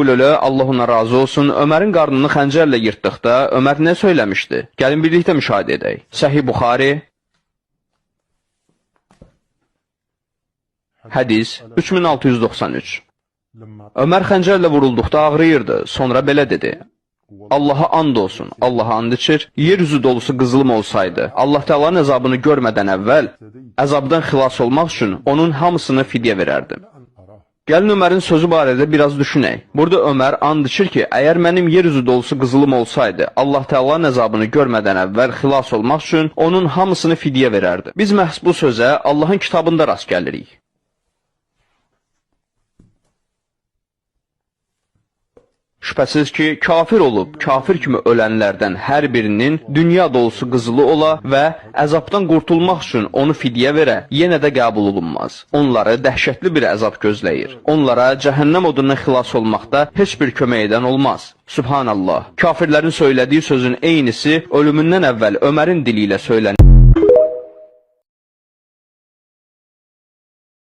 Ululu Allah ona razı olsun Ömərin qarnını xəncərlə yırtdıqda Ömər nə söyləmişdi? Gəlin birlikdə müşahidə edək. Səhih Buxari Hədis 3693 Ömər xəncərlə vurulduqda ağrıyırdı. Sonra belə dedi: Allaha and olsun. Allaha and içir. Yer üzü dolusu qızılım olsaydı, Allah Taala'nın əzabını görmədən əvvəl əzabdan xilas olmaq üçün onun hamısını fidyə verərdim. Gəlin Ömərin sözü barədə biraz düşünək. Burada Ömər and içir ki, əgər mənim yer üzü dolusu qızılım olsaydı, Allah Taala'nın əzabını görmədən əvvəl xilas olmaq üçün onun hamısını fidyə verərdim. Biz məhz bu sözə Allahın kitabında rast gəlirik. Şübhəsiz ki, kafir olub, kafir kimi ölənlərdən hər birinin dünya dolusu qızılı ola və əzabdan qurtulmaq üçün onu fidyə verə, yenə də qəbul olunmaz. Onları dəhşətli bir əzab gözləyir. Onlara cəhənnəm odundan xilas olmaqda heç bir kömək edən olmaz. Subhanallah. Kafirlərin söylədiyi sözün eynisi ölümündən əvvəl Ömərin dili ilə söylənir.